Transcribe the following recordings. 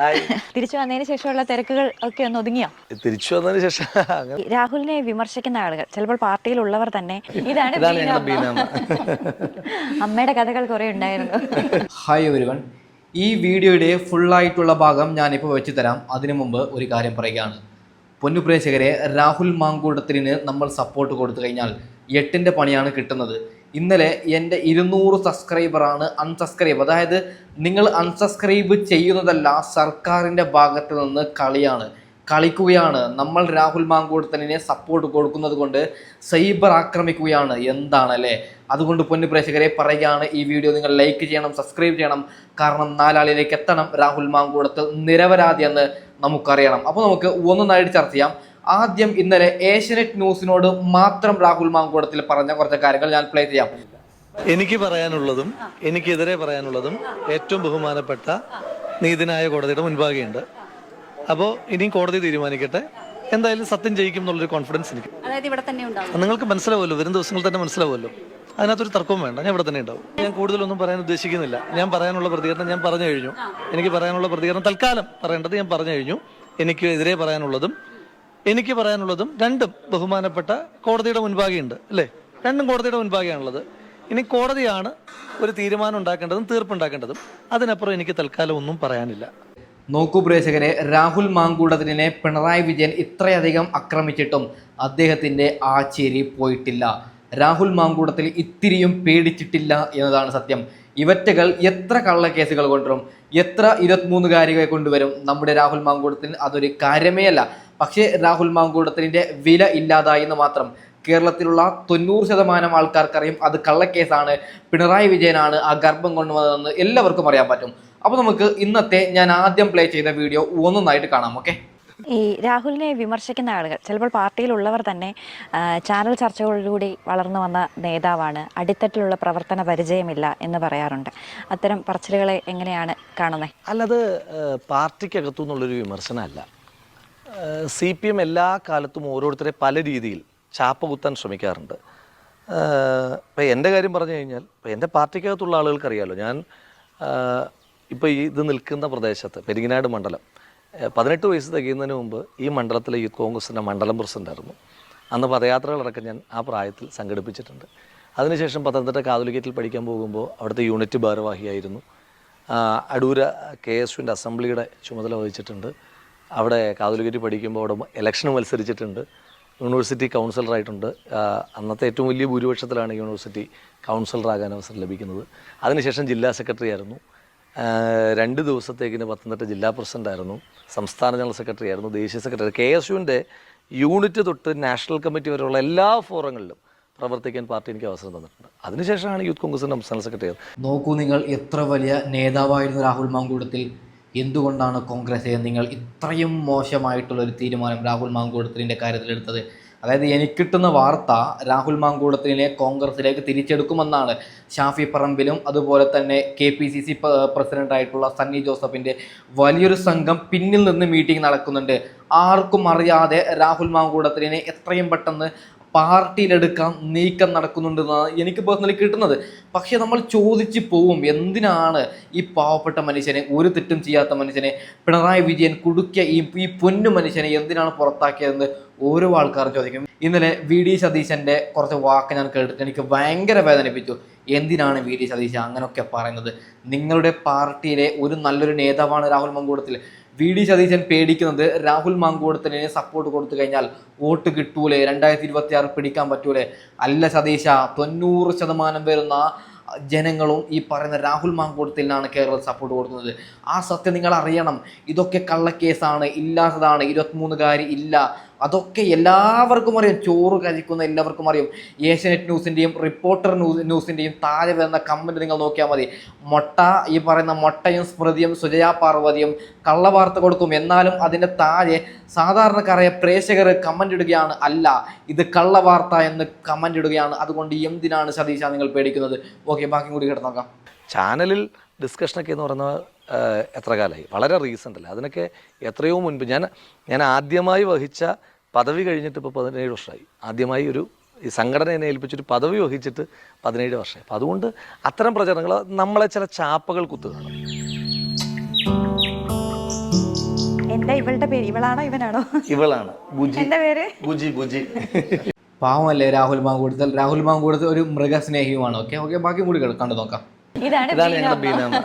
Hi. തിരിച്ചു വന്നതിന് ശേഷമുള്ള തിരക്കുകൾ ഒക്കെ ഒന്ന് ഒതുങ്ങിയോ? തിരിച്ചു വന്നതിന് ശേഷം രാഹുലിനെ വിമർശിക്കുന്ന ആളുകൾ ചിലപ്പോൾ പാർട്ടിയിലുള്ളവർ തന്നെ. ഇതാണ് അമ്മയുടെ കഥകൾ കുറെ ഉണ്ടായിരുന്നു. ഹായ് എവരിവൺ ഈ വീഡിയോയുടെ ഫുള്ളായിട്ടുള്ള ഭാഗം ഞാനിപ്പോൾ വെച്ച് തരാം. അതിനു മുമ്പ് ഒരു കാര്യം പറയുകയാണ്. പൊന്നു പ്രേക്ഷകരെ രാഹുൽ മാങ്കൂട്ടത്തിന് നമ്മൾ സപ്പോർട്ട് കൊടുത്തു കഴിഞ്ഞാൽ എട്ടിന്റെ പണിയാണ് കിട്ടുന്നത്. ഇന്നലെ എന്റെ ഇരുന്നൂറ് സബ്സ്ക്രൈബറാണ് അൺസബ്സ്ക്രൈബ് അതായത് നിങ്ങൾ അൺസബ്സ്ക്രൈബ് ചെയ്യുന്നതല്ല സർക്കാരിന്റെ ഭാഗത്ത് നിന്ന് കളിയാണ്. കളിക്കുകയാണ്. നമ്മൾ രാഹുൽ മാങ്കൂടത്തനെ സപ്പോർട്ട് കൊടുക്കുന്നത് കൊണ്ട് സൈബർ ആക്രമിക്കുകയാണ്. എന്താണ് അല്ലേ അതുകൊണ്ട് പൊന്നു പ്രേക്ഷകരെ പറയുകയാണ് ഈ വീഡിയോ നിങ്ങൾ ലൈക്ക് ചെയ്യണം സബ്സ്ക്രൈബ് ചെയ്യണം. കാരണം നാലാളിലേക്ക് എത്തണം രാഹുൽ മാങ്കൂടത്തിൽ നിരപരാധി എന്ന് നമുക്കറിയണം. അപ്പോൾ നമുക്ക് ഒന്നൊന്നായിട്ട് ചർച്ച ചെയ്യാം. ആദ്യം ഇന്നലെ ഏഷ്യനെറ്റ് ന്യൂസിനോട് മാത്രം രാഹുൽ മാങ്കൂടത്തിൽ പറഞ്ഞ കുറച്ച് കാര്യങ്ങൾ ഞാൻ പ്ലേ ചെയ്യാം. എനിക്ക് പറയാനുള്ളതും എനിക്കെതിരെ പറയാനുള്ളതും ഏറ്റവും ബഹുമാനപ്പെട്ട നീതിനായ കോടതിയുടെ മുൻപാകെയുണ്ട്. അപ്പോൾ ഇനിയും കോടതി തീരുമാനിക്കട്ടെ. എന്തായാലും സത്യം ജയിക്കും എന്നുള്ളൊരു കോൺഫിഡൻസ് എനിക്ക്. അതായത് ഇവിടെ തന്നെ ഉണ്ടാവും. നിങ്ങൾക്ക് മനസ്സിലാവുമല്ലോ വരും ദിവസങ്ങളിൽ തന്നെ മനസ്സിലാവുമല്ലോ. അതിനകത്തൊരു തർക്കവും വേണ്ട ഞാൻ ഇവിടെ തന്നെ ഉണ്ടാവും. ഞാൻ കൂടുതലൊന്നും പറയാൻ ഉദ്ദേശിക്കുന്നില്ല. ഞാൻ പറയാനുള്ള പ്രതികരണം ഞാൻ പറഞ്ഞു കഴിഞ്ഞു. എനിക്ക് പറയാനുള്ള പ്രതികരണം തൽക്കാലം പറയേണ്ടത് ഞാൻ പറഞ്ഞു കഴിഞ്ഞു. എനിക്ക് എതിരെ പറയാനുള്ളതും എനിക്ക് പറയാനുള്ളതും രണ്ടും ബഹുമാനപ്പെട്ട കോടതിയുടെ മുൻപാകെയുണ്ട് അല്ലേ? രണ്ടും കോടതിയുടെ മുൻപാകെയാണുള്ളത്. ഇനി കോടതിയാണ് ഒരു തീരുമാനം ഉണ്ടാക്കേണ്ടതും തീർപ്പുണ്ടാക്കേണ്ടതും. അതിനപ്പുറം എനിക്ക് തൽക്കാലം ഒന്നും പറയാനില്ല. നോക്കൂ പ്രേക്ഷകരെ രാഹുൽ മാങ്കൂടത്തിനെ പിണറായി വിജയൻ ഇത്രയധികം ആക്രമിച്ചിട്ടും അദ്ദേഹത്തിന്റെ ആ ചേരി പോയിട്ടില്ല. രാഹുൽ മാങ്കൂടത്തിൽ ഇത്തിരിയും പേടിച്ചിട്ടില്ല എന്നതാണ് സത്യം. ഇവറ്റകൾ എത്ര കള്ളക്കേസുകൾ കൊണ്ടുവരും എത്ര ഇരുപത്തിമൂന്നുകാരികളെ കൊണ്ടുവരും നമ്മുടെ രാഹുൽ മാങ്കൂടത്തിന് അതൊരു കാര്യമേ അല്ല പക്ഷേ രാഹുൽ മാങ്കൂടത്തിന്റെ വില ഇല്ലാതായെന്ന് മാത്രം കേരളത്തിലുള്ള തൊണ്ണൂറ് ശതമാനം ആൾക്കാർക്കറിയും അത് കള്ളക്കേസാണ്. പിണറായി വിജയനാണ് ആ ഗർഭം കൊണ്ടുവന്നതെന്ന് എല്ലാവർക്കും അറിയാൻ പറ്റും. അപ്പോൾ നമുക്ക് ഇന്നത്തെ ഞാൻ ആദ്യം പ്ലേ ചെയ്ത വീഡിയോ ഒന്നൊന്നായിട്ട് കാണാം ഓക്കെ ഈ രാഹുലിനെ വിമർശിക്കുന്ന ആളുകൾ ചിലപ്പോൾ പാർട്ടിയിലുള്ളവർ തന്നെ ചാനൽ ചർച്ചകളിലൂടെ വളർന്നു വന്ന നേതാവാണ്. അടിത്തട്ടിലുള്ള പ്രവർത്തന പരിചയമില്ല എന്ന് പറയാറുണ്ട്. അത്തരം പറച്ചിലുകളെ എങ്ങനെയാണ് കാണുന്നത് അല്ലത് പാർട്ടിക്കകത്തു നിന്നുള്ളൊരു വിമർശനമല്ല. സി പി എം എല്ലാ കാലത്തും ഓരോരുത്തരെ പല രീതിയിൽ ചാപ്പ കുത്താൻ ശ്രമിക്കാറുണ്ട്. ഇപ്പം എന്റെ കാര്യം പറഞ്ഞു കഴിഞ്ഞാൽ ഇപ്പം എന്റെ പാർട്ടിക്കകത്തുള്ള ആളുകൾക്ക് അറിയാമല്ലോ ഞാൻ ഇപ്പോൾ ഈ ഇത് നിൽക്കുന്ന പ്രദേശത്ത് പെരിങ്ങനാട് മണ്ഡലം പതിനെട്ട് വയസ്സ് തികയുന്നതിന് മുമ്പ് ഈ മണ്ഡലത്തിലെ യൂത്ത് കോൺഗ്രസിന്റെ മണ്ഡലം പ്രസിഡന്റായിരുന്നു അന്ന് പദയാത്രകളടക്കം ഞാൻ ആ പ്രായത്തിൽ സംഘടിപ്പിച്ചിട്ടുണ്ട്. അതിനുശേഷം പത്തനംതിട്ട കാതുലിക്കറ്റിൽ പഠിക്കാൻ പോകുമ്പോൾ അവിടുത്തെ യൂണിറ്റ് ഭാരവാഹിയായിരുന്നു. അടൂര കെ എസ് യുവിന്റെ അസംബ്ലിയുടെ ചുമതല വഹിച്ചിട്ടുണ്ട്. അവിടെ കാതലുകരി പഠിക്കുമ്പോൾ അവിടെ ഇലക്ഷന് മത്സരിച്ചിട്ടുണ്ട്. യൂണിവേഴ്സിറ്റി കൗൺസിലറായിട്ടുണ്ട് അന്നത്തെ ഏറ്റവും വലിയ ഭൂരിപക്ഷത്തിലാണ് യൂണിവേഴ്സിറ്റി കൗൺസിലറാകാൻ അവസരം ലഭിക്കുന്നത്. അതിനുശേഷം ജില്ലാ സെക്രട്ടറി ആയിരുന്നു. രണ്ട് ദിവസത്തേക്കിന് പത്തനംതിട്ട ജില്ലാ പ്രസിഡന്റായിരുന്നു സംസ്ഥാന ജനറൽ സെക്രട്ടറി ആയിരുന്നു. ദേശീയ സെക്രട്ടറി കെ എസ് യുവിന്റെ യൂണിറ്റ് തൊട്ട് നാഷണൽ കമ്മിറ്റി വരെയുള്ള എല്ലാ ഫോറങ്ങളിലും പ്രവർത്തിക്കാൻ പാർട്ടി എനിക്ക് അവസരം തന്നിട്ടുണ്ട്. അതിനുശേഷമാണ് യൂത്ത് കോൺഗ്രസിന്റെ സംസ്ഥാന സെക്രട്ടറി നോക്കൂ നിങ്ങൾ എത്ര വലിയ നേതാവായിരുന്നു രാഹുൽ മാങ്കൂടത്തിൽ എന്തുകൊണ്ടാണ് കോൺഗ്രസ് നിങ്ങൾ ഇത്രയും മോശമായിട്ടുള്ളൊരു തീരുമാനം രാഹുൽ മാങ്കൂടത്തിന്റെ കാര്യത്തിലെടുത്തത്? അതായത് എനിക്ക് കിട്ടുന്ന വാർത്ത രാഹുൽ മാങ്കൂടത്തിനെ കോൺഗ്രസിലേക്ക് തിരിച്ചെടുക്കുമെന്നാണ് ഷാഫി പറമ്പിലും അതുപോലെ തന്നെ കെ പി സി സി പ്രസിഡന്റായിട്ടുള്ള സണ്ണി ജോസഫിന്റെ വലിയൊരു സംഘം പിന്നിൽ നിന്ന് മീറ്റിംഗ് നടക്കുന്നുണ്ട്. ആർക്കും അറിയാതെ രാഹുൽ മാങ്കൂടത്തിനെ എത്രയും പെട്ടെന്ന് പാർട്ടിയിലെടുക്കാൻ നീക്കം നടക്കുന്നുണ്ടെന്നാണ് എനിക്ക് പേഴ്സണലി കിട്ടുന്നത്. പക്ഷേ നമ്മൾ ചോദിച്ചു പോവും എന്തിനാണ് ഈ പാവപ്പെട്ട മനുഷ്യനെ ഒരു തെറ്റും ചെയ്യാത്ത മനുഷ്യനെ പിണറായി വിജയൻ കുടുക്കിയ ഈ ഈ പൊന്നു മനുഷ്യനെ എന്തിനാണ് പുറത്താക്കിയതെന്ന് ഓരോ ആൾക്കാരും ചോദിക്കും. ഇന്നലെ വി ഡി സതീശന്റെ കുറച്ച് വാക്ക് ഞാൻ കേട്ടിട്ട് എനിക്ക് ഭയങ്കര വേദനിപ്പിച്ചു. എന്തിനാണ് വി ഡി സതീശൻ അങ്ങനെയൊക്കെ പറയുന്നത്? നിങ്ങളുടെ പാർട്ടിയിലെ ഒരു നല്ലൊരു നേതാവാണ് രാഹുൽ മങ്കൂടത്തിൽ വി ഡി സതീശൻ പേടിക്കുന്നത് രാഹുൽ മാങ്കൂടത്തിനെ സപ്പോർട്ട് കൊടുത്തു കഴിഞ്ഞാൽ വോട്ട് കിട്ടൂലേ? രണ്ടായിരത്തി ഇരുപത്തി ആറ് പിടിക്കാൻ പറ്റൂലേ? അല്ല സതീശ തൊണ്ണൂറ് ശതമാനം വരുന്ന ജനങ്ങളും ഈ പറയുന്ന രാഹുൽ മാങ്കൂടത്തിനാണ് കേരളം സപ്പോർട്ട് കൊടുക്കുന്നത്. ആ സത്യം നിങ്ങൾ അറിയണം. ഇതൊക്കെ കള്ളക്കേസാണ് ഇല്ലാത്തതാണ്. ഇരുപത്തിമൂന്നുകാരി ഇല്ല. അതൊക്കെ എല്ലാവർക്കും അറിയാം. ചോറ് കഴിക്കുന്ന എല്ലാവർക്കും അറിയാം. ഏഷ്യനെറ്റ് ന്യൂസിന്റെയും റിപ്പോർട്ടർ ന്യൂസ് ന്യൂസിന്റെയും താഴെ വരുന്ന കമന്റ് നിങ്ങൾ നോക്കിയാൽ മതി. മൊട്ട ഈ പറയുന്ന മൊട്ടയും സ്മൃതിയും സുജയാ പാർവതിയും കള്ളവാർത്ത കൊടുക്കും. എന്നാലും അതിന്റെ താഴെ സാധാരണക്കാരായ പ്രേക്ഷകർ കമന്റ് ഇടുകയാണ് അല്ല ഇത് കള്ളവാർത്ത എന്ന് കമന്റ് ഇടുകയാണ്. അതുകൊണ്ട് എന്തിനാണ് സതീശ നിങ്ങൾ പേടിക്കുന്നത്? ഓക്കെ ബാക്കി കൂടി കേട്ട് നോക്കാം. ചാനലിൽ ഡിസ്കഷനൊക്കെ എന്ന് പറയുന്നത് എത്ര കാലമായി വളരെ റീസെന്റ് അല്ല? അതിനൊക്കെ എത്രയോ മുൻപ് ഞാൻ ഞാൻ ആദ്യമായി വഹിച്ച പദവി കഴിഞ്ഞിട്ട് ഇപ്പോൾ പതിനേഴ് വർഷമായി. ആദ്യമായി ഒരു ഈ സംഘടന എന്നെ ഏൽപ്പിച്ചൊരു പദവി വഹിച്ചിട്ട് പതിനേഴ് വർഷമായി. അപ്പം അതുകൊണ്ട് അത്തരം പ്രചരണങ്ങൾ നമ്മളെ ചില ചാപ്പകൾ കുത്തുകയാണ്. എന്താ ഇവളുടെ പേര്? ഇവളാണോ ഇവനാണോ? ഇവളാണ്. ബുജി എന്താ പേര്? ബുജി ബുജി പാവമല്ലേ രാഹുൽ മാങ്കൂടുതൽ രാഹുൽ മാങ്കൂടുതൽ ഒരു മൃഗസ്നേഹിയുമാണ്. ഓക്കെ ഓക്കെ ബാക്കി കൂടി കണ്ടു കണ്ടു നോക്കാം. ഇതാണ് ഇതാണ് ബീന ഞങ്ങളുടെ ബീനാമ്മ.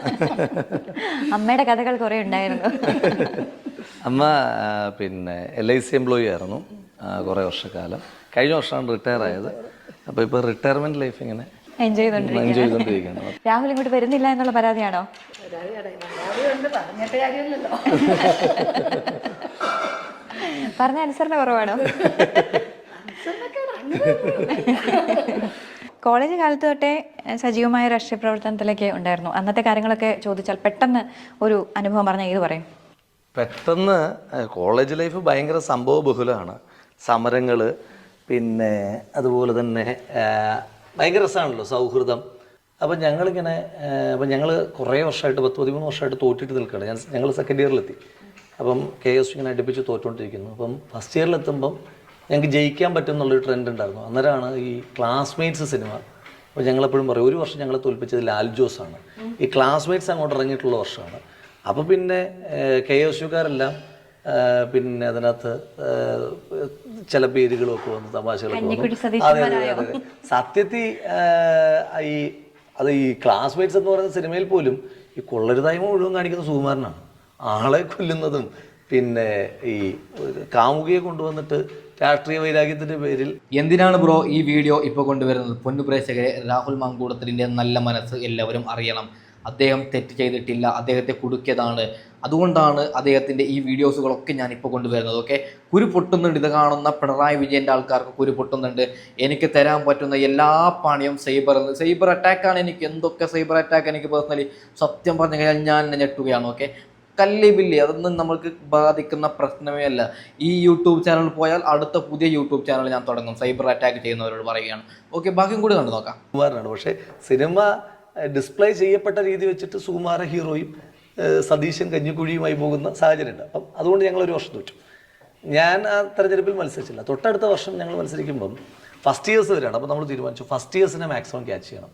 അമ്മയുടെ കഥകൾ കുറെ ഉണ്ടായിരുന്നു. അമ്മ പിന്നെ എൽ ഐ സി എംപ്ലോയി ആയിരുന്നു കുറെ വർഷക്കാലം. കഴിഞ്ഞ വർഷമാണ് റിട്ടയർ ആയത്. അപ്പോൾ ഇപ്പോൾ റിട്ടയർമെന്റ് ലൈഫ് ഇങ്ങനെ എൻജോയ് എൻജോയ് ചെയ്തുകൊണ്ടിരിക്കുകയാണ് രാഹുൽ ഇങ്ങോട്ട് വരുന്നില്ല എന്നുള്ള പരാതിയാണോ? പറഞ്ഞ അനുസരണ കുറവാണോ? കോളേജ് കാലത്ത് തൊട്ടേ സജീവമായ രാഷ്ട്രീയ പ്രവർത്തനത്തിലേക്ക് ഉണ്ടായിരുന്നു. അന്നത്തെ കാര്യങ്ങളൊക്കെ ചോദിച്ചാൽ പെട്ടെന്ന് ഒരു അനുഭവം പറഞ്ഞാൽ ഏത് പറയും. പെട്ടെന്ന് കോളേജ് ലൈഫ് ഭയങ്കര സംഭവ ബഹുലമാണ്. സമരങ്ങൾ പിന്നെ അതുപോലെ തന്നെ ഭയങ്കര രസമാണല്ലോ സൗഹൃദം. അപ്പം ഞങ്ങളിങ്ങനെ അപ്പം ഞങ്ങൾ കുറേ വർഷമായിട്ട് പത്ത് പതിമൂന്ന് വർഷമായിട്ട് തോറ്റിട്ട് നിൽക്കുകയാണ്. ഞാൻ ഞങ്ങൾ സെക്കൻഡ് ഇയറിലെത്തി അപ്പം കെ എസ് ഇങ്ങനെ അടുപ്പിച്ച് തോറ്റുകൊണ്ടിരിക്കുന്നു അപ്പം ഫസ്റ്റ് ഇയറിലെത്തുമ്പം ഞങ്ങൾക്ക് ജയിക്കാൻ പറ്റും എന്നുള്ളൊരു ട്രെൻഡ് ഉണ്ടായിരുന്നു. അന്നേരമാണ് ഈ ക്ലാസ്മേറ്റ്സ് സിനിമ അപ്പോൾ ഞങ്ങളെപ്പോഴും പറയും ഒരു വർഷം ഞങ്ങളെ തോൽപ്പിച്ചത് ലാൽ ജോസ് ആണ്. ഈ ക്ലാസ്മേറ്റ്സ് അങ്ങോട്ട് ഇറങ്ങിയിട്ടുള്ള വർഷമാണ്. അപ്പോൾ പിന്നെ കെ എസ് യുക്കാരെല്ലാം പിന്നെ അതിനകത്ത് ചില പേരുകളൊക്കെ വന്ന് തമാശകളൊക്കെ വന്നു. സത്യത്തിൽ ഈ അത് ഈ ക്ലാസ്മേറ്റ്സ് എന്ന് പറയുന്ന സിനിമയിൽ പോലും ഈ കൊള്ളരുതായ്മ മുഴുവൻ കാണിക്കുന്ന സുകുമാരനാണ്. ആളെ കൊല്ലുന്നതും പിന്നെ ഈ കാമുകിയെ കൊണ്ടുവന്നിട്ട് രാഷ്ട്രീയ വൈരാഗ്യത്തിന്റെ പേരിൽ. എന്തിനാണ് ബ്രോ ഈ വീഡിയോ ഇപ്പോൾ കൊണ്ടുവരുന്നത്? പൊന്നു പ്രേക്ഷകരെ രാഹുൽ മാങ്കൂടത്തിന്റെ നല്ല മനസ്സ് എല്ലാവരും അറിയണം. അദ്ദേഹം തെറ്റ് ചെയ്തിട്ടില്ല അദ്ദേഹത്തെ കുടുക്കിയതാണ്. അതുകൊണ്ടാണ് അദ്ദേഹത്തിന്റെ ഈ വീഡിയോസുകളൊക്കെ ഞാൻ ഇപ്പോൾ കൊണ്ടുവരുന്നത് ഓക്കെ? കുരു പൊട്ടുന്നുണ്ട് ഇത് കാണുന്ന പിണറായി വിജയന്റെ ആൾക്കാർക്ക് കുരു പൊട്ടുന്നുണ്ട്. എനിക്ക് തരാൻ പറ്റുന്ന എല്ലാ പണിയും സൈബർ സൈബർ അറ്റാക്കാണ് എനിക്ക് എന്തൊക്കെ സൈബർ അറ്റാക്ക് എനിക്ക് പേഴ്സണലി സത്യം പറഞ്ഞു കഴിഞ്ഞാൽ ഞാൻ ഞെട്ടുകയാണ് ഓക്കെ? കല്ലി ബില്ലി അതൊന്നും നമ്മൾക്ക് ബാധിക്കുന്ന പ്രശ്നമേ അല്ല. ഈ യൂട്യൂബ് ചാനൽ പോയാൽ അടുത്ത പുതിയ യൂട്യൂബ് ചാനൽ ഞാൻ തുടങ്ങും. സൈബർ അറ്റാക്ക് ചെയ്യുന്നവരോട് പറയുകയാണ്. ഓക്കെ ബാക്കിയും കൂടി കണ്ടു നോക്കാം. സുകുമാരനാണ് പക്ഷേ സിനിമ ഡിസ്പ്ലേ ചെയ്യപ്പെട്ട രീതി വെച്ചിട്ട് സുകുമാര ഹീറോയും സതീശൻ കഞ്ഞിക്കുഴിയുമായി പോകുന്ന സാഹചര്യമുണ്ട്. അപ്പം അതുകൊണ്ട് ഞങ്ങൾ ഒരു വർഷം തോറ്റു. ഞാൻ ആ തെരഞ്ഞെടുപ്പിൽ മത്സരിച്ചില്ല. തൊട്ടടുത്ത വർഷം ഞങ്ങൾ മത്സരിക്കുമ്പം ഫസ്റ്റ് ഇയേഴ്സ് വരെയാണ്. അപ്പോൾ നമ്മൾ തീരുമാനിച്ചു ഫസ്റ്റ് ഇയേഴ്സിനെ മാക്സിമം ക്യാച്ച് ചെയ്യണം.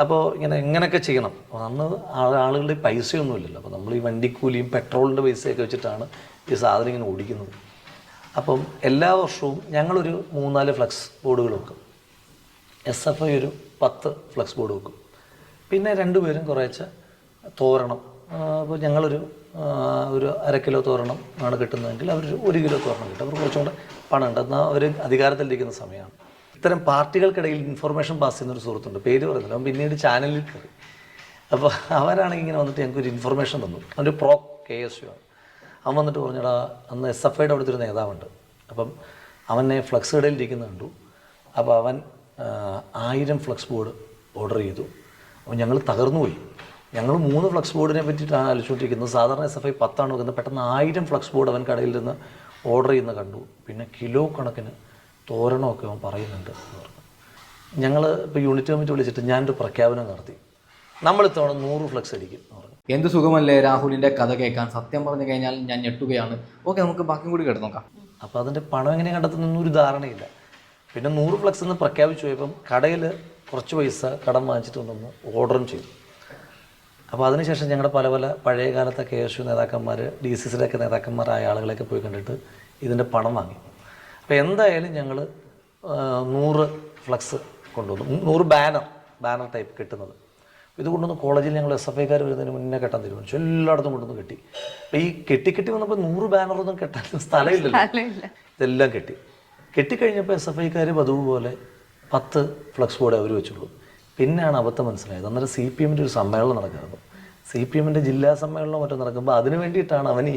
അപ്പോൾ ഇങ്ങനെ എങ്ങനെയൊക്കെ ചെയ്യണം? അന്ന് ആളുകളുടെ പൈസയൊന്നുമില്ലല്ലോ. അപ്പോൾ നമ്മൾ ഈ വണ്ടിക്കൂലിയും പെട്രോളിന്റെ പൈസയൊക്കെ വെച്ചിട്ടാണ് ഈ സാധനം ഇങ്ങനെ ഓടിക്കുന്നത്. അപ്പം എല്ലാ വർഷവും ഞങ്ങളൊരു മൂന്നാൽ ഫ്ലക്സ് ബോർഡുകൾ വെക്കും. എസ് എഫ് ഐ ഒരു പത്ത് ഫ്ലക്സ് ബോർഡ് വെക്കും. പിന്നെ രണ്ടുപേരും കുറേശ്ശെ തോരണം. അപ്പോൾ ഞങ്ങളൊരു ഒരു അര കിലോ തോരണം ആണ് കിട്ടുന്നതെങ്കിൽ അവർ ഒരു കിലോ തോരണം കിട്ടും. അവർ കുറച്ചും കൂടെ പണം ഉണ്ട് എന്നാൽ അവർ അധികാരത്തിലിരിക്കുന്ന സമയമാണ്. ഇത്തരം പാർട്ടികൾക്കിടയിൽ ഇൻഫർമേഷൻ പാസ് ചെയ്യുന്ന ഒരു സുഹൃത്തുണ്ട്. പേര് പറയുന്നില്ല. അവൻ പിന്നീട് ചാനലിൽ കയറി. അപ്പോൾ അവരാണെങ്കിൽ ഇങ്ങനെ വന്നിട്ട് ഞങ്ങൾക്ക് ഒരു ഇൻഫർമേഷൻ തന്നു. അവന്റെ പ്രോ കെ എസ് യു ആണ്. അവൻ വന്നിട്ട് പറഞ്ഞടാ അന്ന് എസ് എഫ് ഐയുടെ അവിടുത്തെ ഒരു നേതാവുണ്ട്. അപ്പം അവനെ ഫ്ലക്സ് കടയിൽ ഇരിക്കുന്നത് കണ്ടു. അപ്പോൾ അവൻ ആയിരം ഫ്ലക്സ് ബോർഡ് ഓർഡർ ചെയ്തു. അപ്പോൾ ഞങ്ങൾ തകർന്നു പോയി. ഞങ്ങൾ മൂന്ന് ഫ്ലക്സ് ബോർഡിനെ പറ്റിയിട്ടാണ് ആലോചിച്ചുകൊണ്ടിരിക്കുന്നത്. സാധാരണ എസ് എഫ് ഐ പത്താണ് വെക്കുന്നത് പെട്ടെന്ന് ആയിരം ഫ്ലക്സ് ബോർഡ് അവൻ കടയിൽ നിന്ന് ഓർഡർ ചെയ്യുന്ന കണ്ടു. പിന്നെ കിലോ കണക്കിന് തോരണമൊക്കെ അവൻ പറയുന്നുണ്ട് എന്ന് പറഞ്ഞു. ഞങ്ങൾ ഇപ്പോൾ യൂണിറ്റ് കമ്മിറ്റി വിളിച്ചിട്ട് ഞാനൊരു പ്രഖ്യാപനം നടത്തി. നമ്മൾ ഇത്തവണ നൂറ് ഫ്ലക്സ് അടിക്കും എന്ന് പറഞ്ഞു. എന്ത് സുഖമല്ലേ രാഹുലിന്റെ കഥ കേൾക്കാൻ? സത്യം പറഞ്ഞു കഴിഞ്ഞാൽ ഞാൻ ഞെട്ടുകയാണ്. ഓക്കെ നമുക്ക് ബാക്കി കൂടി കേട്ട് നോക്കാം. അപ്പോൾ അതിന്റെ പണം എങ്ങനെ കണ്ടെത്തുന്ന ഒരു ധാരണയില്ല. പിന്നെ നൂറ് ഫ്ലക്സ് എന്ന് പ്രഖ്യാപിച്ചു പോയപ്പം കടയിൽ കുറച്ച് പൈസ കടം വാങ്ങിച്ചിട്ട് കൊണ്ടുവന്ന് ഓർഡറും ചെയ്തു. അപ്പോൾ അതിനുശേഷം ഞങ്ങളുടെ പല പല പഴയ കാലത്തെ കെ എസ് യു നേതാക്കന്മാർ ഡി സി സിയിലൊക്കെ നേതാക്കന്മാരായ ആളുകളെയൊക്കെ പോയി കണ്ടിട്ട് ഇതിന്റെ പണം വാങ്ങി. അപ്പോൾ എന്തായാലും ഞങ്ങൾ നൂറ് ഫ്ലക്സ് കൊണ്ടുവന്നു. നൂറ് ബാനർ ബാനർ ടൈപ്പ് കിട്ടുന്നത്. ഇത് കൊണ്ടുവന്ന് കോളേജിൽ ഞങ്ങൾ എസ് എഫ് ഐക്കാർ വരുന്നതിന് മുന്നേ കെട്ടാൻ തീരുമാനിച്ചു. എല്ലായിടത്തും കൊണ്ടുവന്ന് കെട്ടി. അപ്പോൾ ഈ കെട്ടി കെട്ടി വന്നപ്പോൾ നൂറ് ബാനറൊന്നും കെട്ടാൻ സ്ഥലമില്ലല്ലോ. ഇതെല്ലാം കെട്ടി. കെട്ടിക്കഴിഞ്ഞപ്പോൾ എസ് എഫ് ഐക്കാർ പതിവ് പോലെ പത്ത് ഫ്ലക്സ് ബോർഡ് അവർ വെച്ചുള്ളൂ. പിന്നെയാണ് അബദ്ധം മനസ്സിലായത്. അന്നേരം സി പി എമ്മിന്റെ ഒരു സമ്മേളനം നടക്കുന്നത് സി പി എമ്മിന്റെ ജില്ലാ സമ്മേളനം മറ്റും നടക്കുമ്പോൾ അതിനു വേണ്ടിയിട്ടാണ് അവൻ ഈ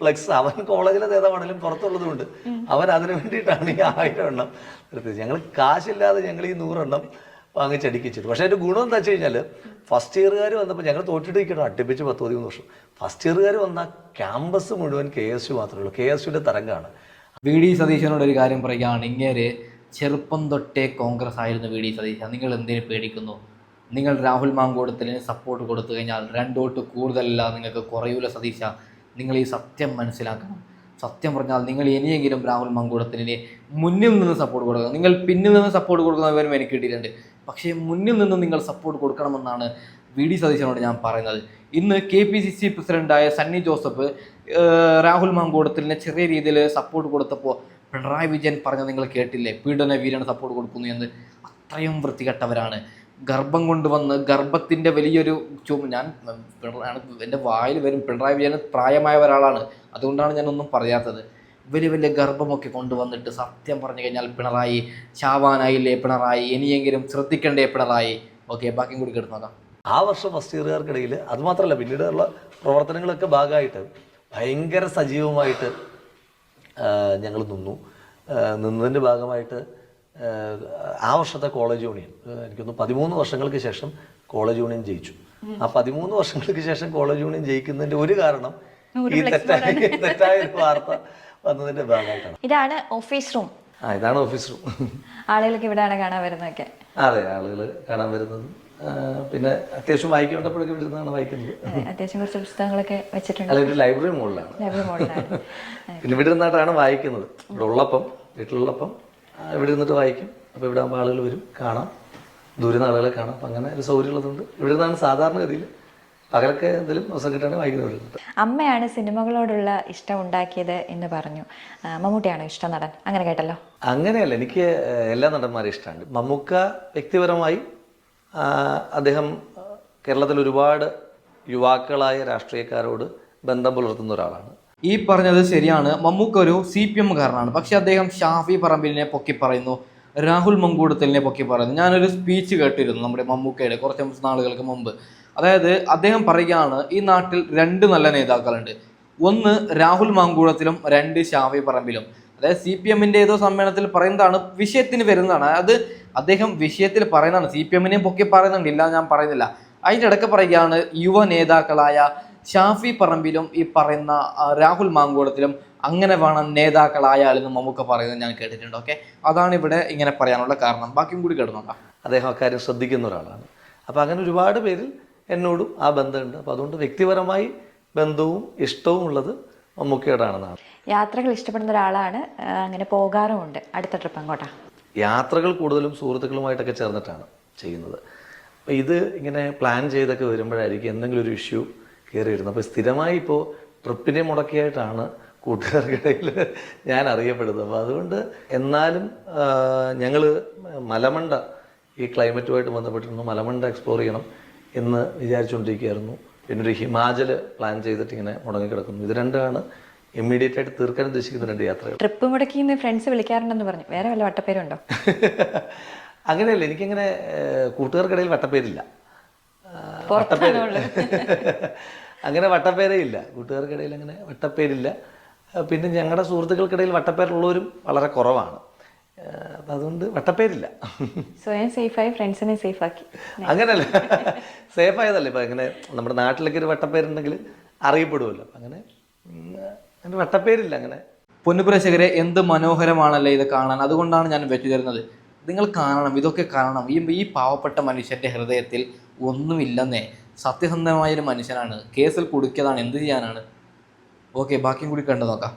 ഫ്ലെക്സ് അവൻ കോളേജിലെ നേതാവാണെങ്കിലും പുറത്തുള്ളതുകൊണ്ട് അവൻ അതിനു വേണ്ടിയിട്ടാണ് ഈ ആയിരം എണ്ണം എടുത്തത്. ഞങ്ങൾ കാശില്ലാതെ ഞങ്ങൾ ഈ നൂറെണ്ണം വാങ്ങിച്ചടിക്കിച്ചിട്ട് പക്ഷേ അതിന്റെ ഗുണം എന്താ വെച്ച് കഴിഞ്ഞാൽ ഫസ്റ്റ് ഇയറുകാർ വന്നപ്പോൾ ഞങ്ങൾ തോറ്റിട്ട് നിൽക്കണം അടുപ്പിച്ച് പത്ത് പതിമൂന്ന് വർഷം ഫസ്റ്റ് ഇയറുകാർ വന്ന ക്യാമ്പസ് മുഴുവൻ കെ എസ് യു മാത്രമേ ഉള്ളൂ. കെ എസ് യുവിന്റെ തരംഗമാണ് വി ഡി സതീശനോട് ഒരു കാര്യം പറയുകയാണ് ഇങ്ങനെ ചെറുപ്പം തൊട്ടേ കോൺഗ്രസ് ആയിരുന്നു വി ഡി സതീശ നിങ്ങൾ എന്തിനു പേടിക്കുന്നു? നിങ്ങൾ രാഹുൽ മാങ്കോടത്തിന് സപ്പോർട്ട് കൊടുത്തു കഴിഞ്ഞാൽ രണ്ടോട്ട് കൂടുതലല്ല നിങ്ങൾക്ക് കുറയൂല സതീശ. നിങ്ങൾ ഈ സത്യം മനസ്സിലാക്കണം. സത്യം പറഞ്ഞാൽ നിങ്ങൾ ഇനിയെങ്കിലും രാഹുൽ മങ്കൂടത്തിന് മുന്നിൽ നിന്ന് സപ്പോർട്ട് കൊടുക്കണം. നിങ്ങൾ പിന്നിൽ നിന്ന് സപ്പോർട്ട് കൊടുക്കുന്നവരും എനിക്ക് കിട്ടിയിട്ടുണ്ട്. പക്ഷേ മുന്നിൽ നിന്ന് നിങ്ങൾ സപ്പോർട്ട് കൊടുക്കണമെന്നാണ് വി ഡി സതീശനോട് ഞാൻ പറയുന്നത്. ഇന്ന് കെ പി സി സി പ്രസിഡന്റായ സണ്ണി ജോസഫ് രാഹുൽ മാങ്കൂടത്തിന് ചെറിയ രീതിയിൽ സപ്പോർട്ട് കൊടുത്തപ്പോൾ പിണറായി വിജയൻ പറഞ്ഞത് നിങ്ങൾ കേട്ടില്ലേ? പീഡന വീരാണ് സപ്പോർട്ട് കൊടുക്കുന്നു എന്ന്. അത്രയും വൃത്തികെട്ടവരാണ്. ഗർഭം കൊണ്ടുവന്ന് ഗർഭത്തിന്റെ വലിയൊരു ചുമ ഞാൻ എന്റെ വായിൽ വരും. പിണറായി വിജയൻ പ്രായമായ ഒരാളാണ്. അതുകൊണ്ടാണ് ഞാനൊന്നും പറയാത്തത്. വലിയ വലിയ ഗർഭമൊക്കെ കൊണ്ടുവന്നിട്ട് സത്യം പറഞ്ഞു കഴിഞ്ഞാൽ പിണറായി ചാവാനായില്ലേ പിണറായി? ഇനിയെങ്കിലും ശ്രദ്ധിക്കണ്ടേ പിണറായി? ഓക്കെ ബാക്കിയും കൂടി കേട്ട് നോക്കാം. ആ വർഷം ഫസ്റ്റ് ഇയറുകാർക്കിടയിൽ അതുമാത്രമല്ല പിന്നീടുള്ള പ്രവർത്തനങ്ങളൊക്കെ ഭാഗമായിട്ട് ഭയങ്കര സജീവമായിട്ട് ഞങ്ങൾ നിന്നു. നിന്നതിന്റെ ഭാഗമായിട്ട് ആ, വർഷത്തെ കോളേജ് യൂണിയൻ എനിക്കൊന്ന് പതിമൂന്ന് വർഷങ്ങൾക്ക് ശേഷം കോളേജ് യൂണിയൻ ജയിച്ചു. ആ പതിമൂന്ന് വർഷങ്ങൾക്ക് ശേഷം കോളേജ് യൂണിയൻ ജയിക്കുന്നതിന്റെ ഒരു കാരണം ഈ തെറ്റായ തെറ്റായ ഒരു വാർത്ത വന്നതിന്റെ ഭാഗമായിട്ടാണ്. ഇതാണ് ഓഫീസ് റൂം. ആ ഇതാണ് ഓഫീസ് റൂം. ആളുകൾക്ക് ഇവിടെയാണ് കാണാൻ വരുന്നതൊക്കെ. അതെ ആളുകൾ കാണാൻ വരുന്നത്. പിന്നെ അത്യാവശ്യം വായിക്കേണ്ടപ്പോഴൊക്കെ ഇരുന്നാണ് വായിക്കുന്നത്. അതെ, അത്യാവശ്യം കുറച്ച് പുസ്തകങ്ങളൊക്കെ വെച്ചിട്ടുണ്ട്. അല്ല ഒരു ലൈബ്രറി മുകളിലാണ് ലൈബ്രറി പിന്നെ ഇവിടെ നിന്നായിട്ടാണ് വായിക്കുന്നത്. ഇവിടെ ഉള്ളപ്പം വീട്ടിലുള്ളപ്പം ഇവിടെ ഇരുന്നിട്ട് വായിക്കും. അപ്പോൾ ഇവിടെ ആകുമ്പോൾ ആളുകൾ വരും കാണാം. ദൂരെ ആളുകളെ കാണാം. അപ്പം അങ്ങനെ ഒരു സൗകര്യമുള്ളതുകൊണ്ട് ഇവിടെ നിന്നാണ് സാധാരണഗതിയിൽ പകലൊക്കെ എന്തെങ്കിലും അവസരം കിട്ടുകയാണെങ്കിൽ വായിക്കുന്നത് അമ്മയാണ് സിനിമകളോടുള്ള ഇഷ്ടം ഉണ്ടാക്കിയത് എന്ന് പറഞ്ഞു. മമ്മൂട്ടിയാണോ ഇഷ്ടം നടൻ? അങ്ങനെ കേട്ടല്ലോ. അങ്ങനെയല്ല എനിക്ക് എല്ലാ നടന്മാരും ഇഷ്ടമാണ്. മമ്മൂക്ക വ്യക്തിപരമായി അദ്ദേഹം കേരളത്തിൽ ഒരുപാട് യുവാക്കളായ രാഷ്ട്രീയക്കാരോട് ബന്ധം പുലർത്തുന്ന ഒരാളാണ്. ഈ പറഞ്ഞത് ശരിയാണ്. മമ്മൂക്ക ഒരു സി പി എമ്മുകാരനാണ്. പക്ഷെ അദ്ദേഹം ഷാഫി പറമ്പിലിനെ പൊക്കി പറയുന്നു. രാഹുൽ മങ്കൂടത്തലിനെ പൊക്കി പറയുന്നു. ഞാനൊരു സ്പീച്ച് കേട്ടിരുന്നു നമ്മുടെ മമ്മൂക്കയുടെ കുറച്ച് നാളുകൾക്ക് മുമ്പ്. അതായത് അദ്ദേഹം പറയുകയാണ് ഈ നാട്ടിൽ രണ്ട് നല്ല നേതാക്കളുണ്ട്. ഒന്ന് രാഹുൽ മങ്കൂടത്തിലും രണ്ട് ഷാഫി പറമ്പിലും. അതായത് സി പി എമ്മിന്റെ ഏതോ സമ്മേളനത്തിൽ പറയുന്നതാണ് വിഷയത്തിന് വരുന്നതാണ്. അത് അദ്ദേഹം വിഷയത്തിൽ പറയുന്നതാണ്. സി പി എമ്മിനെയും പൊക്കി പറയുന്നുണ്ട്. ഇല്ല ഞാൻ പറയുന്നില്ല. അതിന്റെ ഇടയ്ക്ക് പറയുകയാണ് യുവ നേതാക്കളായ ഷാഫി പറമ്പിലും ഈ പറയുന്ന രാഹുൽ മാങ്കൂടത്തിലും അങ്ങനെ വേണം നേതാക്കളായാലെന്ന് നമുക്ക് പറയുന്നത് ഞാൻ കേട്ടിട്ടുണ്ട് ഓക്കെ? അതാണ് ഇവിടെ ഇങ്ങനെ പറയാനുള്ള കാരണം. ബാക്കിയും കൂടി കേട്ട് നോക്കാം അദ്ദേഹം അക്കാര്യം ശ്രദ്ധിക്കുന്ന ഒരാളാണ്. അപ്പോൾ അങ്ങനെ ഒരുപാട് പേരിൽ എന്നോടും ആ ബന്ധമുണ്ട്. അപ്പോൾ അതുകൊണ്ട് വ്യക്തിപരമായി ബന്ധവും ഇഷ്ടവും ഉള്ളത് മമ്മൂക്കയോടാണെന്നാണ് യാത്രകൾ ഇഷ്ടപ്പെടുന്ന ഒരാളാണ് അങ്ങനെ പോകാറുമുണ്ട്. അടുത്ത ട്രിപ്പ് അങ്ങോട്ടാ. യാത്രകൾ കൂടുതലും സുഹൃത്തുക്കളുമായിട്ടൊക്കെ ചേർന്നിട്ടാണ് ചെയ്യുന്നത്. അപ്പോൾ ഇത് ഇങ്ങനെ പ്ലാൻ ചെയ്തൊക്കെ വരുമ്പോഴായിരിക്കും എന്തെങ്കിലും ഒരു ഇഷ്യൂ കയറി വരുന്നത് അപ്പോൾ സ്ഥിരമായി ഇപ്പോൾ ട്രിപ്പിനെ മുടക്കിയായിട്ടാണ് കൂട്ടുകാർക്കിടയിൽ ഞാൻ അറിയപ്പെടുന്നത്. അപ്പോൾ അതുകൊണ്ട് എന്നാലും ഞങ്ങൾ മലമണ്ട ഈ ക്ലൈമറ്റുമായിട്ട് ബന്ധപ്പെട്ടിരുന്നു. മലമണ്ട എക്സ്പ്ലോർ ചെയ്യണം എന്ന് വിചാരിച്ചുകൊണ്ടിരിക്കുകയായിരുന്നു. പിന്നെ ഒരു ഹിമാചൽ പ്ലാൻ ചെയ്തിട്ട് ഇങ്ങനെ മുടങ്ങിക്കിടക്കുന്നു. ഇത് രണ്ടാണ് ഇമ്മീഡിയറ്റ് ആയിട്ട് തീർക്കാൻ ഉദ്ദേശിക്കുന്ന രണ്ട് യാത്രകൾ. ട്രിപ്പ് മുടക്കിന്ന് ഫ്രണ്ട്സ് വിളിക്കാറുണ്ടെന്ന് പറഞ്ഞു. വേറെ വല്ല വട്ടപ്പേരുണ്ടോ? അങ്ങനെയല്ല. എനിക്കങ്ങനെ കൂട്ടുകാർക്കിടയിൽ വട്ടപ്പേരില്ല. വട്ടപ്പേര്. അങ്ങനെ വട്ടപ്പേരേ ഇല്ല കൂട്ടുകാർക്കിടയിൽ അങ്ങനെ വട്ടപ്പേരില്ല. പിന്നെ ഞങ്ങളുടെ സുഹൃത്തുക്കൾക്കിടയിൽ വട്ടപ്പേരുള്ളവരും വളരെ കുറവാണ്. അപ്പം അതുകൊണ്ട് വട്ടപ്പേരില്ല. സ്വയം സേഫായി ഫ്രണ്ട്സിനെ സേഫാക്കി. അങ്ങനെയല്ല സേഫ് ആയതല്ലേ ഇപ്പം അങ്ങനെ നമ്മുടെ നാട്ടിലൊക്കെ ഒരു വട്ടപ്പേരുണ്ടെങ്കിൽ അറിയപ്പെടുമല്ലോ അപ്പം അങ്ങനെ അങ്ങനെ വട്ടപ്പേരില്ല അങ്ങനെ. പൊന്നുപ്രേക്ഷകരെ എന്ത് മനോഹരമാണല്ലേ ഇത് കാണാൻ? അതുകൊണ്ടാണ് ഞാൻ വെച്ചു തരുന്നത്. നിങ്ങൾ കാണണം. ഇതൊക്കെ കാണണം. ഈ ഈ പാവപ്പെട്ട മനുഷ്യന്റെ ഹൃദയത്തിൽ ഒന്നുമില്ലെന്നേ. സത്യസന്ധമായ ഒരു മനുഷ്യനാണ്. കേസിൽ കുടുക്കിയതാണ്. എന്ത് ചെയ്യാനാണ്? ഓക്കെ ബാക്കിയും കൂടി കണ്ടു നോക്കാം.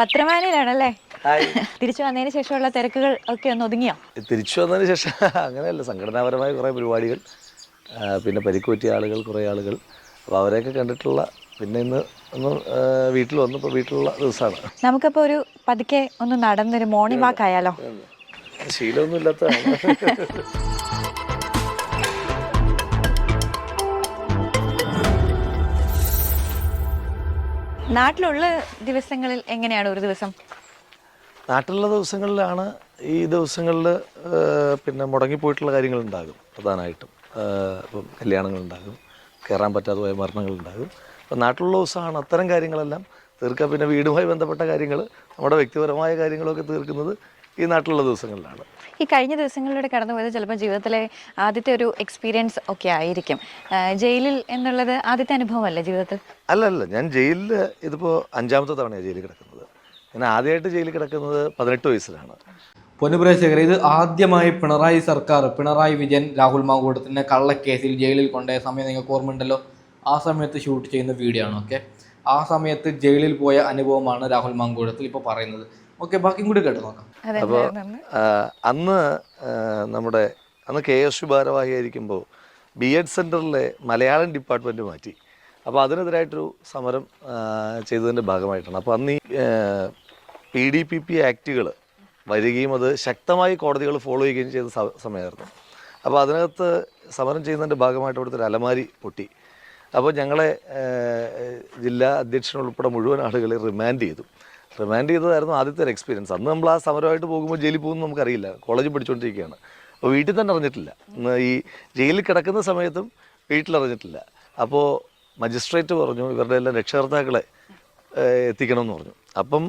പത്രമാനയിലാണല്ലേ തിരിച്ചു വന്നതിന് ശേഷമുള്ള തിരക്കുകൾ ഒക്കെ ഒന്ന് ഒതുങ്ങിയോ? തിരിച്ചു വന്നതിന് ശേഷം അങ്ങനെയല്ല. സംഘടനാപരമായ കുറേ പരിപാടികൾ പിന്നെ പരിക്കുപറ്റിയ ആളുകൾ കുറേ ആളുകൾ. അപ്പോൾ അവരെയൊക്കെ കണ്ടിട്ടുള്ള പിന്നെ ഇന്ന് ഒന്ന് വീട്ടിൽ വന്നപ്പോൾ വീട്ടിലുള്ള ദിവസമാണ്. നമുക്കപ്പോൾ ഒരു പതുക്കെ ഒന്ന് നടന്നൊരു മോർണിംഗ് വാക്ക് ആയാലോ? ശീലമൊന്നും ഇല്ലാത്തതാണ് നാട്ടിലുള്ള ദിവസങ്ങളിൽ എങ്ങനെയാണ് ഒരു ദിവസം? നാട്ടിലുള്ള ദിവസങ്ങളിലാണ് ഈ ദിവസങ്ങളിൽ പിന്നെ മുടങ്ങിപ്പോയിട്ടുള്ള കാര്യങ്ങളുണ്ടാകും പ്രധാനമായിട്ടും. ഇപ്പം കല്യാണങ്ങളുണ്ടാകും കയറാൻ പറ്റാതെ പോയ മരണങ്ങളുണ്ടാകും. അപ്പം നാട്ടിലുള്ള ദിവസമാണ് അത്തരം കാര്യങ്ങളെല്ലാം തീർക്കുക പിന്നെ വീടുമായി ബന്ധപ്പെട്ട കാര്യങ്ങൾ നമ്മുടെ വ്യക്തിപരമായ കാര്യങ്ങളൊക്കെ തീർക്കുന്നത് ഈ നാട്ടിലുള്ള ദിവസങ്ങളിലാണ്. ഈ കഴിഞ്ഞ ദിവസങ്ങളിലൂടെ കടന്നുപോയത് ചിലപ്പോൾ ജീവിതത്തിലെ ആദ്യത്തെ ഒരു എക്സ്പീരിയൻസ് ഒക്കെ ആയിരിക്കും. ജയിലിൽ എന്നുള്ളത് ആദ്യത്തെ അനുഭവമല്ലേ ജീവിതത്തിൽ? അല്ല അല്ല ഞാൻ ജയിലിൽ ഇതിപ്പോൾ അഞ്ചാമത്തെ തവണയാണ് ജയിലിൽ കിടക്കുന്നത്. ഞാൻ ആദ്യമായിട്ട് ജയിലിൽ കിടക്കുന്നത് പതിനെട്ട് വയസ്സിലാണ്. പൊന്നുപ്രേക്ഷകരെ ഇത് ആദ്യമായി പിണറായി സർക്കാർ പിണറായി വിജയൻ രാഹുൽ മാങ്കൂട്ടത്തിനെ കള്ളക്കേസിൽ ജയിലിൽ കൊണ്ടുപോയ സമയം നിങ്ങൾക്ക് ഓർമ്മയുണ്ടല്ലോ? ആ സമയത്ത് ഷൂട്ട് ചെയ്യുന്ന വീഡിയോ ആണ് ഓക്കെ ആ സമയത്ത് ജയിലിൽ പോയ അനുഭവമാണ് രാഹുൽ മാങ്കൂടത്തിൽ ഇപ്പോൾ പറയുന്നത്. ഓക്കെ ബാക്കിയും കൂടി കേട്ട് നോക്കാം. അപ്പോൾ അന്ന് നമ്മുടെ അന്ന് കെ എസ് യു ഭാരവാഹിയായിരിക്കുമ്പോൾ ബി എഡ് സെന്ററിലെ മലയാളം ഡിപ്പാർട്ട്മെന്റ് മാറ്റി. അപ്പോൾ അതിനെതിരായിട്ടൊരു സമരം ചെയ്തതിന്റെ ചെയ്തതിന്റെ ഭാഗമായിട്ടാണ്. അപ്പോൾ അന്ന് ഈ പി ഡി പി പി ആക്റ്റുകൾ വരികയും അത് ശക്തമായി കോടതികൾ ഫോളോ ചെയ്യുകയും ചെയ്ത സമയമായിരുന്നു. അപ്പോൾ അതിനകത്ത് സമരം ചെയ്യുന്നതിന്റെ ഭാഗമായിട്ട് ഇവിടുത്തെ ഒരു അലമാരി പൊട്ടി. അപ്പോൾ ഞങ്ങളെ ജില്ലാ അധ്യക്ഷനുൾപ്പെടെ മുഴുവൻ ആളുകളെ റിമാൻഡ് ചെയ്തു. റിമാൻഡ് ചെയ്തതായിരുന്നു ആദ്യത്തെ ഒരു എക്സ്പീരിയൻസ് അന്ന് നമ്മൾ ആ സമരമായിട്ട് പോകുമ്പോൾ ജയിലിൽ പോകുമെന്ന് നമുക്കറിയില്ല. കോളേജ് പഠിച്ചുകൊണ്ടിരിക്കുകയാണ് അപ്പോൾ വീട്ടിൽ തന്നെ അറിഞ്ഞിട്ടില്ല. ഈ ജയിലിൽ കിടക്കുന്ന സമയത്തും വീട്ടിലറിഞ്ഞിട്ടില്ല അപ്പോൾ മജിസ്ട്രേറ്റ് പറഞ്ഞു ഇവരുടെ എല്ലാം രക്ഷകർത്താക്കളെ എത്തിക്കണമെന്ന് പറഞ്ഞു. അപ്പം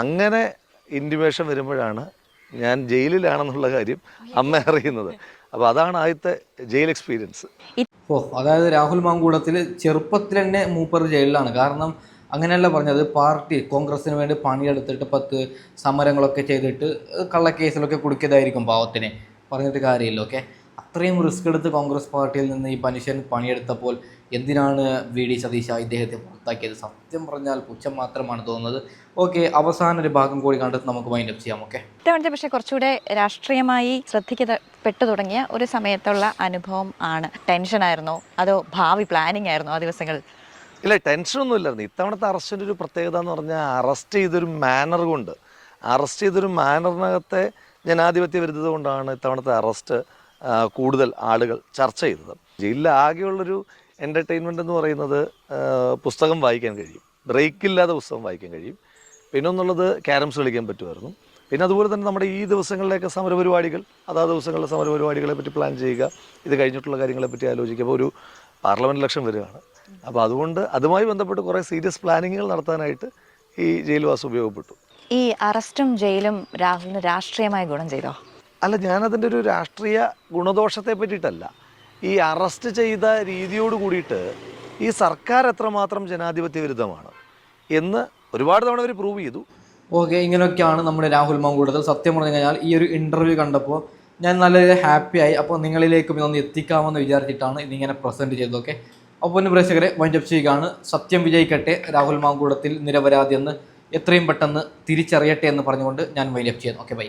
അങ്ങനെ ഇന്റിമേഷൻ വരുമ്പോഴാണ് ഞാൻ ജയിലിലാണെന്നുള്ള കാര്യം അമ്മ അറിയുന്നത്. അപ്പോൾ അതാണ് ആദ്യത്തെ ജയിൽ എക്സ്പീരിയൻസ് ഓ അതായത് രാഹുൽ മാങ്കൂടത്തിൽ ചെറുപ്പത്തിൽ തന്നെ മൂപ്പർ ജയിലിലാണ്. കാരണം അങ്ങനെയല്ല പറഞ്ഞത്. പാർട്ടി കോൺഗ്രസ്സിന് വേണ്ടി പണിയെടുത്തിട്ട് പത്ത് സമരങ്ങളൊക്കെ ചെയ്തിട്ട് കള്ളക്കേസിലൊക്കെ കുടുക്കിയതായിരിക്കും പാവത്തിനെ. പറഞ്ഞിട്ട് കാര്യമില്ല ഓക്കെ അത്രയും റിസ്ക് എടുത്ത് കോൺഗ്രസ് പാർട്ടിയിൽ നിന്ന് ഈ മനുഷ്യൻ പണിയെടുത്തപ്പോൾ എന്തിനാണ് വി ഡി സതീശ ഇദ്ദേഹത്തെ പുറത്താക്കിയത്? സത്യം പറഞ്ഞാൽ പുച്ഛം മാത്രമാണ് തോന്നുന്നത്. ഓക്കെ അവസാന ഒരു ഭാഗം കൂടി കണ്ടിട്ട് നമുക്ക് മൈൻഡ് അപ്പ് ചെയ്യാം ഓക്കെ ഇത്തവണത്തെ പക്ഷേ കുറച്ചുകൂടെ രാഷ്ട്രീയമായി ശ്രദ്ധിക്കപ്പെട്ടു തുടങ്ങിയ ഒരു സമയത്തുള്ള അനുഭവം ആണ്. ടെൻഷനായിരുന്നോ. അതോ ഭാവി പ്ലാനിംഗ് ആയിരുന്നോ ആ ദിവസങ്ങളിൽ ഇല്ല ടെൻഷനൊന്നും ഇല്ലായിരുന്നു. ഇത്തവണത്തെ അറസ്റ്റിന്റെ ഒരു പ്രത്യേകത എന്ന് പറഞ്ഞാൽ അറസ്റ്റ് ചെയ്തൊരു മാനർ കൊണ്ട് അറസ്റ്റ് ചെയ്തൊരു മാനറിനകത്തെ ജനാധിപത്യ വിരുദ്ധത കൊണ്ടാണ് ഇത്തവണത്തെ അറസ്റ്റ് കൂടുതൽ ആളുകൾ ചർച്ച ചെയ്തത്. ജയിലിൽ ആകെയുള്ളൊരു എന്റർടൈൻമെന്റ് എന്ന് പറയുന്നത് പുസ്തകം വായിക്കാൻ കഴിയും. ബ്രേക്കില്ലാതെ പുസ്തകം വായിക്കാൻ കഴിയും. പിന്നെ ഒന്നുള്ളത് ക്യാരംസ് കളിക്കാൻ പറ്റുമായിരുന്നു. പിന്നെ അതുപോലെ തന്നെ നമ്മുടെ ഈ ദിവസങ്ങളിലേക്ക് സമരപരിപാടികൾ അതാ ദിവസങ്ങളിലെ സമരപരിപാടികളെ പറ്റി പ്ലാൻ ചെയ്യുക ഇത് കഴിഞ്ഞിട്ടുള്ള കാര്യങ്ങളെ പറ്റി ആലോചിക്കുക. അപ്പോൾ ഒരു പാർലമെന്റ് ഇലക്ഷൻ വരികയാണ്. അപ്പോൾ അതുകൊണ്ട് അതുമായി ബന്ധപ്പെട്ട് കുറേ സീരിയസ് പ്ലാനിങ്ങുകൾ നടത്താനായിട്ട് ഈ ജയിൽവാസം ഉപയോഗപ്പെട്ടു. ഈ അറസ്റ്റും ജയിലും രാഹുലിന് രാഷ്ട്രീയമായ ഗുണം ചെയ്തോ? അല്ല ഞാനതിന്റെ ഒരു രാഷ്ട്രീയ ഗുണദോഷത്തെ പറ്റിയിട്ടല്ല. ഈ അറസ്റ്റ് ചെയ്ത രീതിയോട് കൂടിയിട്ട് ഈ സർക്കാർ എത്രമാത്രം ജനാധിപത്യ വിരുദ്ധമാണ് എന്ന് ഒരുപാട് തവണ അവർ പ്രൂവ് ചെയ്തു. ഓക്കെ ഇങ്ങനെയൊക്കെയാണ് നമ്മുടെ രാഹുൽ മാങ്കൂടത്തിൽ സത്യം പറഞ്ഞു കഴിഞ്ഞാൽ ഈ ഒരു ഇന്റർവ്യൂ കണ്ടപ്പോൾ ഞാൻ നല്ല ഹാപ്പി ആയി അപ്പോൾ നിങ്ങളിലേക്ക് ഇതൊന്ന് എത്തിക്കാമെന്ന് വിചാരിച്ചിട്ടാണ് ഇതിങ്ങനെ പ്രസന്റ് ചെയ്തത് ഓക്കെ അപ്പോൾ ഒന്ന് പ്രേക്ഷകരെ വൈൻഡപ്പ് ചെയ്യുകയാണ്. സത്യം വിജയിക്കട്ടെ രാഹുൽ മാങ്കൂടത്തിൽ നിരപരാധി എന്ന് എത്രയും പെട്ടെന്ന് തിരിച്ചറിയട്ടെ എന്ന് പറഞ്ഞുകൊണ്ട് ഞാൻ വൈൻഡപ്പ് ചെയ്യുന്നു. Okay bye